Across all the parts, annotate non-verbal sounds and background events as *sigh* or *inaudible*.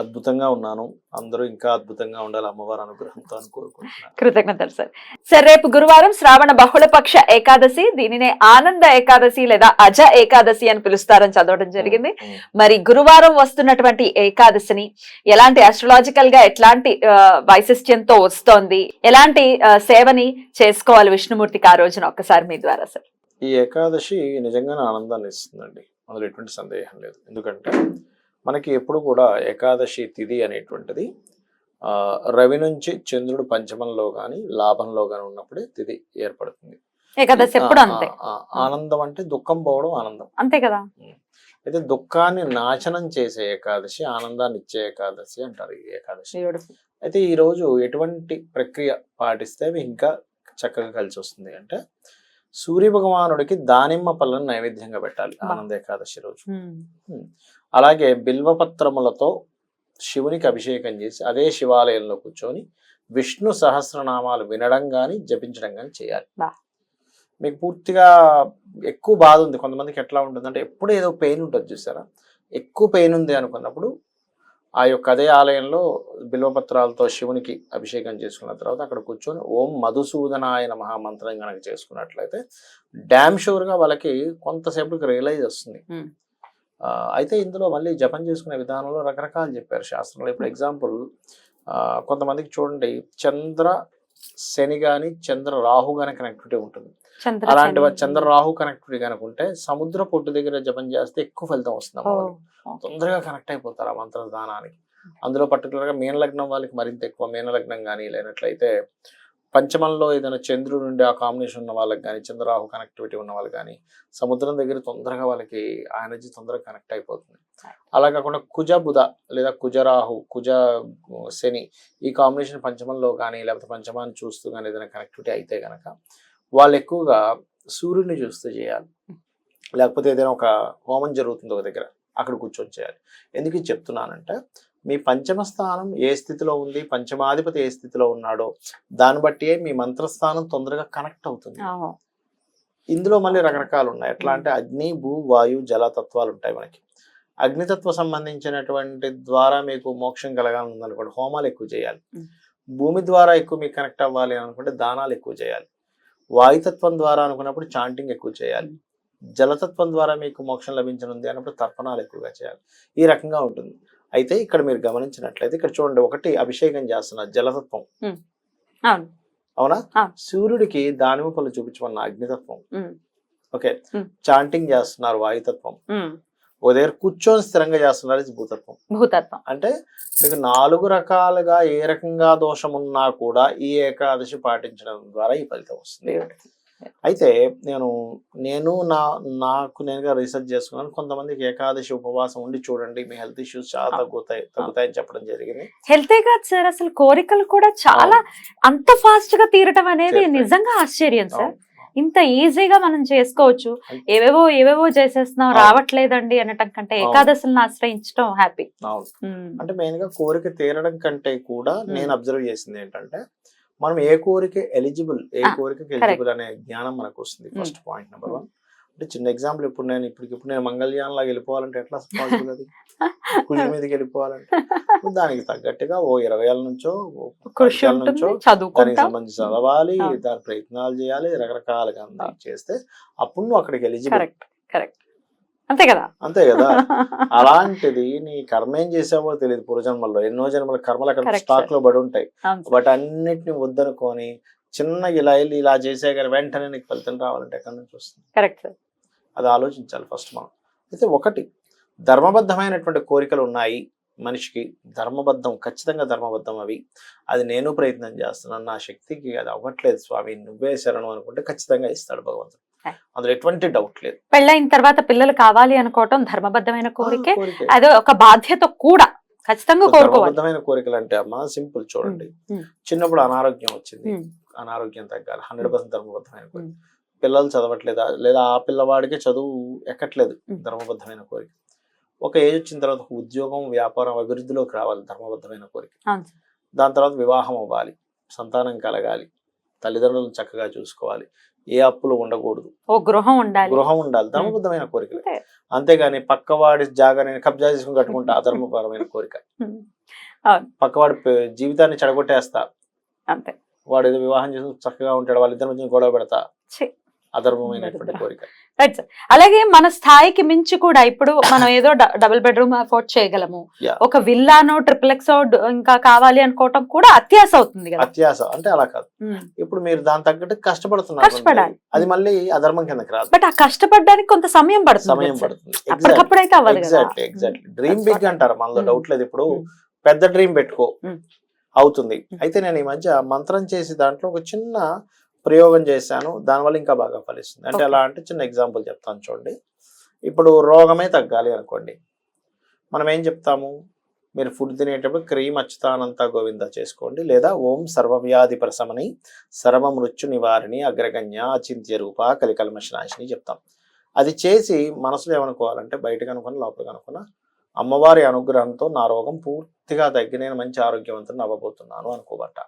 అద్భుతంగా ఉన్నాను. అందరూ ఇంకా అద్భుతంగా ఉండాలి అమ్మవారి అనుగ్రహంతో అని కోరుకుంటున్నాను. కృతజ్ఞతలు సార్. సార్ రేపు గురువారం శ్రావణ బహుళపక్ష ఏకాదశి దీనినే ఆనంద ఏకాదశి లేదా అజ ఏకాదశి అని పిలుస్తారని చదవడం జరిగింది. మరి గురువారం వస్తున్నటువంటి ఏకాదశిని ఎలాంటి అస్ట్రలాజికల్గా ఎట్లాంటి వైశిష్ట్యంతో వస్తోంది ఎలాంటి సేవని చేసుకోవాలి విష్ణుమూర్తికి ఆ రోజున ఒక్కసారి మీ ద్వారా సార్? ఈ ఏకాదశి నిజంగానే ఆనందాన్ని ఇస్తుందండి. అందులో ఎటువంటి సందేహం లేదు. ఎందుకంటే మనకి ఎప్పుడు కూడా ఏకాదశి తిథి అనేటువంటిది ఆ, రవి నుంచి చంద్రుడు పంచమంలో కానీ లాభంలో కానీ ఉన్నప్పుడే తిథి ఏర్పడుతుంది. ఏకాదశి ఎప్పుడు అంతే. ఆనందం అంటే దుఃఖం పోవడం ఆనందం. అంతే కదా. అయితే దుఃఖాన్ని నాశనం చేసే ఏకాదశి ఆనందాన్ని ఇచ్చే ఏకాదశి అంటారు ఈ ఏకాదశి. అయితే ఈ రోజు ఎటువంటి ప్రక్రియ పాటిస్తే అవి ఇంకా చక్కగా కలిసి వస్తుంది అంటే సూర్య భగవానుడికి దానిమ్మ పళ్ళను నైవేద్యంగా పెట్టాలి. ఆనంద ఏకాదశి రోజు. అలాగే బిల్వపత్రములతో శివునికి అభిషేకం చేసి అదే శివాలయంలో కూర్చొని విష్ణు సహస్రనామాలు వినడం కానీ జపించడం కానీ చేయాలి. మీకు పూర్తిగా ఎక్కువ బాధ ఉంది. కొంతమందికి ఎట్లా ఉంటుంది అంటే ఎప్పుడు ఏదో పెయిన్ ఉంటుంది చూసారా? ఎక్కువ పెయిన్ ఉంది అనుకున్నప్పుడు ఆ యొక్క అదే ఆలయంలో బిల్వపత్రాలతో శివునికి అభిషేకం చేసుకున్న తర్వాత అక్కడ కూర్చొని ఓం మధుసూదనాయన మహామంత్రం కనుక చేసుకున్నట్లయితే డ్యామ్ షూర్గా వాళ్ళకి కొంతసేపటికి రియలైజ్ వస్తుంది. అయితే ఇందులో మళ్ళీ జపం చేసుకునే విధానంలో రకరకాలు చెప్పారు శాస్త్రంలో ఇప్పుడు ఎగ్జాంపుల్ కొంతమందికి చూడండి చంద్ర శని కానీ చంద్ర రాహు కానీ కనెక్టివిటీ ఉంటుంది అలాంటి. చంద్ర రాహు కనెక్టివిటీ కనుక ఉంటే సముద్ర పొట్టు దగ్గర జపం చేస్తే ఎక్కువ ఫలితం వస్తుంది. తొందరగా కనెక్ట్ అయిపోతారు ఆ మంత్ర దానానికి అందులో పర్టికులర్గా మీన లగ్నం వాళ్ళకి మరింత ఎక్కువ మీన లగ్నం కానీ లేనట్లయితే పంచమంలో ఏదైనా చంద్రుడు నుండి ఆ కాంబినేషన్ ఉన్న వాళ్ళకి కానీ చంద్రరాహు కనెక్టివిటీ ఉన్న వాళ్ళకి కానీ సముద్రం దగ్గర తొందరగా వాళ్ళకి ఆ ఎనర్జీ తొందరగా కనెక్ట్ అయిపోతుంది. అలా కాకుండా కుజ బుధ లేదా కుజరాహు కుజ శని ఈ కాంబినేషన్ పంచమంలో కానీ లేకపోతే పంచమాన్ని చూస్తూ కానీ ఏదైనా కనెక్టివిటీ అయితే కనుక వాళ్ళు ఎక్కువగా సూర్యుడిని చూస్తూ చేయాలి. లేకపోతే ఏదైనా ఒక హోమం జరుగుతుంది ఒక దగ్గర అక్కడ కూర్చొని చేయాలి. ఎందుకు చెప్తున్నానంటే మీ పంచమ స్థానం ఏ స్థితిలో ఉంది? పంచమాధిపతి ఏ స్థితిలో ఉన్నాడో? దాన్ని బట్టి మీ మంత్రస్థానం తొందరగా కనెక్ట్ అవుతుంది. ఇందులో మళ్ళీ రకరకాలు ఉన్నాయి. ఎట్లా అంటే అగ్ని భూ వాయు జల తత్వాలు ఉంటాయి మనకి. అగ్నితత్వ సంబంధించినటువంటి ద్వారా మీకు మోక్షం కలగాలని అనుకోండి హోమాలు ఎక్కువ చేయాలి. భూమి ద్వారా ఎక్కువ మీకు కనెక్ట్ అవ్వాలి అని అనుకుంటే దానాలు ఎక్కువ చేయాలి. వాయుతత్వం ద్వారా అనుకున్నప్పుడు చాంటింగ్ ఎక్కువ చేయాలి. జలతత్వం ద్వారా మీకు మోక్షం లభించనుంది అన్నప్పుడు తర్పణాలు ఎక్కువగా చేయాలి. ఈ రకంగా ఉంటుంది. అయితే ఇక్కడ మీరు గమనించినట్లయితే ఇక్కడ చూడండి ఒకటి అభిషేకం చేస్తున్నారు జలతత్వం. అవును. సూర్యుడికి దానిమ్మ పళ్ళు చూపించమన్న అగ్నితత్వం. ఓకే. చాంటింగ్ చేస్తున్నారు వాయుతత్వం. ఒక దగ్గర కూర్చొని స్థిరంగా చేస్తున్నారు ఇది భూతత్వం. భూతత్వం. అంటే మీకు నాలుగు రకాలుగా ఏ రకంగా దోషం ఉన్నా కూడా ఈ ఏకాదశి పాటించడం ద్వారా ఈ ఫలితం వస్తుంది. అయితే నేను నేను నా నాకు నేనుగా రీసెర్చ్ చేసుకున్నాను కొంతమందికి ఏకాదశి ఉపవాసం ఉండి చూడండి మీ హెల్త్ ఇష్యూస్ చాలా. తగ్గుతాయి తగ్గుతాయని చెప్పడం జరిగింది హెల్తే కాదు సార్ అసలు కోరికలు కూడా చాలా అంత ఫాస్ట్గా తీరటం అనేది. నిజంగా ఆశ్చర్యం సార్. ఇంత ఈజీగా మనం చేసుకోవచ్చు ఏవేవో ఏవేవో చేసేస్తున్నాం. రావట్లేదండి అనటం కంటే. ఏకాదశులను ఆశ్రయించడం హ్యాపీ అంటే మెయిన్గా కోరిక తీరడం కంటే కూడా నేను అబ్జర్వ్ చేసింది ఏంటంటే మనం ఏ కోరిక ఎలిజిబుల్ ఏ ఆ, కోరికకి ఎలిజిబుల్ అనే జ్ఞానం మనకు వస్తుంది ఫస్ట్ పాయింట్ నెంబర్ వన్ అంటే చిన్న ఎగ్జాంపుల్ ఇప్పుడు నేను ఇప్పుడు ఇప్పుడు నేను మంగళయాన్ లాగా వెళ్ళిపోవాలంటే ఎట్లా పాసిబుల్ అది? *laughs* కుజి మీదకి వెళ్ళిపోవాలంటే. *laughs* దానికి తగ్గట్టుగా ఓ ఇరవై ఏళ్ళ నుంచో ఓ కృషి నుంచో దానికి సంబంధించి చదవాలి. దాని ప్రయత్నాలు చేయాలి రకరకాలుగా చేస్తే అప్పుడు నువ్వు అక్కడికి ఎలిజిబుల్ కరెక్ట్ అంతే కదా? అంతే కదా? *laughs* అలాంటిది నీ కర్మ ఏం చేసావో తెలియదు పూర్వజన్మల్లో. ఎన్నో జన్మల కర్మలు అక్కడ స్టాక్లో పడి ఉంటాయి. బట్ అన్నిటిని వద్దనుకొని చిన్న ఇలా వెళ్ళి ఇలా చేసే కానీ వెంటనే నీకు ఫలితం రావాలంటే ఎక్కడి నుంచి వస్తుంది? కరెక్ట్ అది ఆలోచించాలి ఫస్ట్ మనం. అయితే ఒకటి ధర్మబద్ధమైనటువంటి కోరికలు ఉన్నాయి మనిషికి. ధర్మబద్ధం ఖచ్చితంగా ధర్మబద్ధం అవి. అది నేను ప్రయత్నం చేస్తున్నాను. నా శక్తికి అది అవ్వట్లేదు స్వామి. నువ్వే శరణం అనుకుంటే ఖచ్చితంగా ఇస్తాడు భగవంతుడు. అందులో ఎటువంటి డౌట్ లేదు. పెళ్ళైన తర్వాత పిల్లలు కావాలి అనుకోవటం ధర్మబద్ధమైన కోరికే. అదే ఒక బాధ్యత కూడా ఖచ్చితంగా కోరుకోవాలి. ధర్మబద్ధమైన కోరికలు అంటే అమ్మా సింపుల్ చూడండి. చిన్నప్పుడు అనారోగ్యం వచ్చింది. అనారోగ్యం తగ్గాలి. హండ్రెడ్ పర్సెంట్ ధర్మబద్ధమైన కోరిక. పిల్లలు చదవట్లేదా? లేదా ఆ పిల్లవాడికి చదువు ఎక్కట్లేదు. ధర్మబద్ధమైన కోరిక. ఒక ఏజ్ వచ్చిన తర్వాత ఉద్యోగం వ్యాపారం అభివృద్ధిలోకి రావాలి ధర్మబద్ధమైన కోరిక. దాని తర్వాత వివాహం అవ్వాలి. సంతానం కలగాలి. తల్లిదండ్రులను చక్కగా చూసుకోవాలి. ఏ అప్పులు ఉండకూడదు. ఓ గృహం ఉండాలి. గృహం ఉండాలి. ధర్మబద్ధమైన కోరికలు. అంతే. అంతేగాని పక్కవాడి జాగా నేను కబ్జా చేసుకుని కట్టుకుంటా అధర్మపరమైన కోరిక. పక్కవాడి జీవితాన్ని చెడగొట్టేస్తా. అంతే. వాడు ఏదో వివాహం చేసి చక్కగా ఉంటాడు. వాళ్ళిద్దరి మధ్య గొడవ పెడతా. అధర్మమైనటువంటి. కోరిక రైట్ సార్ అలాగే మన స్థాయికి మించి కూడా ఇప్పుడు మనం ఏదో డబుల్ బెడ్రూమ్ అఫోర్డ్ చేయగలము. ఒక విల్లానో ట్రిప్లెక్స్ ఇంకా కావాలి అనుకోవటం కూడా అత్యాస అవుతుంది కదా అత్యాస అంటే అలా కాదు ఉమ్. ఇప్పుడు మీరు దాని తగ్గట్టు కష్టపడుతున్నారు కష్టపడాలి. అది మళ్ళీ అధర్మం కిందకి రాదు బట్ ఆ కష్టపడడానికి కొంత సమయం పడుతుంది సమయం. పడుతుంది అప్పటికప్పుడు అయితే అవ్వదు ఎగ్జాక్ట్లీ ఎగ్జాక్ట్లీ డ్రీమ్ బిగ్ అంటారు మనలో. డౌట్ లేదు ఇప్పుడు Mm. పెద్ద డ్రీమ్ పెట్టుకో. అవుతుంది. అయితే నేను ఈ మధ్య మంత్రం చేసి దాంట్లో ఒక చిన్న ప్రయోగం చేశాను. దానివల్ల ఇంకా బాగా ఫలిస్తుంది. అంటే. ఎలా అంటే చిన్న ఎగ్జాంపుల్ చెప్తాను చూడండి. ఇప్పుడు రోగమే తగ్గాలి అనుకోండి. మనం ఏం చెప్తాము? మీరు ఫుడ్ తినేటప్పుడు క్రీమ్ అచ్యుతానంత గోవింద చేసుకోండి. లేదా ఓం సర్వవ్యాధి ప్రశమని సర్వ మృత్యు నివారిణి అగ్రగణ్య అచింత్య రూప కలికల్మశనాశిని చెప్తాం. అది చేసి మనసులో ఏమనుకోవాలంటే బయటకు అనుకుని లోపలికి అనుకున్న అమ్మవారి అనుగ్రహంతో నా రోగం పూర్తిగా తగ్గి నేను మంచి ఆరోగ్యవంతుని అవ్వబోతున్నాను అనుకోబట్ట.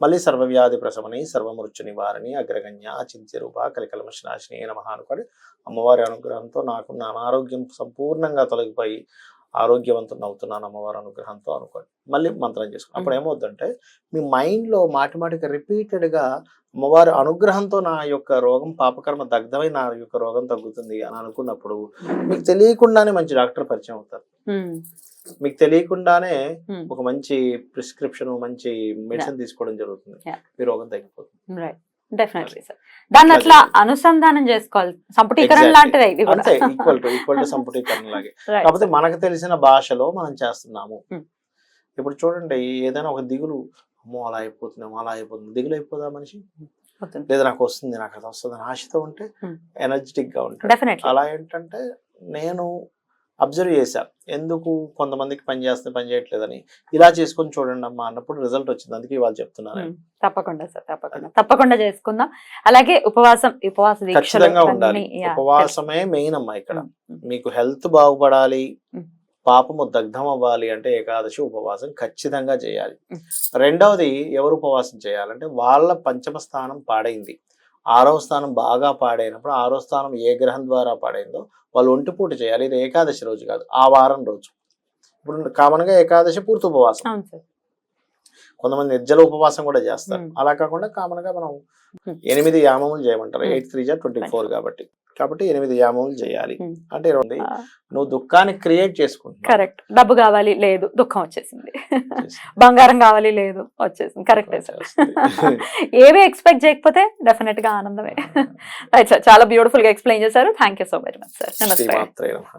మళ్ళీ సర్వవ్యాధి ప్రశమని సర్వమృత్యు నివారణి అగ్రగణ్య చింత్య రూప కలికల్మశనాశిని నమః అనుకొని అమ్మవారి అనుగ్రహంతో నాకు నా అనారోగ్యం సంపూర్ణంగా తొలగిపోయి ఆరోగ్యవంతుని అవుతున్నాను అమ్మవారి అనుగ్రహంతో అనుకోండి. మళ్ళీ మంత్రం చేసుకోండి అప్పుడు ఏమవుతుందంటే మీ మైండ్లో మాటి మాటికి రిపీటెడ్గా అమ్మవారి అనుగ్రహంతో నా యొక్క రోగం పాపకర్మ దగ్ధమై నా యొక్క రోగం తగ్గుతుంది అని అనుకున్నప్పుడు మీకు తెలియకుండానే మంచి డాక్టర్ పరిచయం అవుతారు. మీకు తెలియకుండానే. ఒక మంచి ప్రిస్క్రిప్షన్ మంచి మెడిసిన్ తీసుకోవడం జరుగుతుంది. మీ రోగం తగ్గిపోతుంది. రైట్. డెఫినెట్లీ సార్ దాన్ని అట్లా అనుసంధానం చేసుకోవాలి సంపుటీకరణ. లాంటిదే ఇది కూడా అంతే ఈక్వల్ టు ఈక్వల్ టు సంపుటీకరణ లాగే Right. కాకపోతే మనకు తెలిసిన భాషలో మనం చేస్తున్నాము Hmm. ఇప్పుడు చూడండి ఏదైనా ఒక దిగులు అమ్మో అలా అయిపోతున్నాము అలా అయిపోతుంది దిగులు అయిపోదా మనిషి. లేదా నాకు వస్తుంది నాకు అది వస్తుంది అని ఆశతో ఉంటే Hmm. ఎనర్జెటిక్గా ఉంటాడు Definitely. అలా ఏంటంటే నేను అబ్జర్వ్ చేశా. ఎందుకు కొంతమందికి పని చేస్తే పని చేయట్లేదని. ఇలా చేసుకొని చూడండి అమ్మా అన్నప్పుడు రిజల్ట్ వచ్చింది. అందుకే వాళ్ళు చెప్తున్నాను. తప్పకుండా సార్ తప్పకుండా. తప్పకుండా చేసుకుందాం. అలాగే ఉపవాసం ఉపవాస ఖచ్చితంగా ఉండాలి. ఉపవాసమే మెయిన్ అమ్మా ఇక్కడ. మీకు హెల్త్ బాగుపడాలి. పాపము దగ్ధం అవ్వాలి అంటే ఏకాదశి ఉపవాసం ఖచ్చితంగా చేయాలి. రెండవది ఎవరు ఉపవాసం చేయాలంటే వాళ్ళ పంచమ స్థానం పాడైంది. ఆరవ స్థానం బాగా పాడైనప్పుడు ఆరో స్థానం ఏ గ్రహం ద్వారా పాడైందో వాళ్ళు ఒంటిపూట చేయాలి. ఇది ఏకాదశి రోజు కాదు ఆ వారం రోజు. ఇప్పుడు కామన్గా ఏకాదశి పూర్తి ఉపవాసం కొంతమంది నిర్జల ఉపవాసం కూడా చేస్తారు. అలా కాకుండా కామన్గా మనం. ఎనిమిది యామములు చేయమంటారు. ఎయిట్ త్రీ జా ట్వంటీ ఫోర్ కాబట్టి. కాబట్టి ఎనిమిది యామములు చేయాలి. అంటే రెండు నువ్వు దుఃఖాన్ని క్రియేట్ చేసుకుంటున్నావు. కరెక్ట్. డబ్బు కావాలి లేదు. దుఃఖం వచ్చేసింది. బంగారం కావాలి లేదు. వచ్చేసింది. కరెక్టే సార్. ఏవి ఎక్స్పెక్ట్ చేయకపోతే డెఫినెట్గా ఆనందమే. రైట్ సార్ చాలా బ్యూటిఫుల్గా ఎక్స్ప్లెయిన్ చేశారు. Thank so very much sir నమస్తే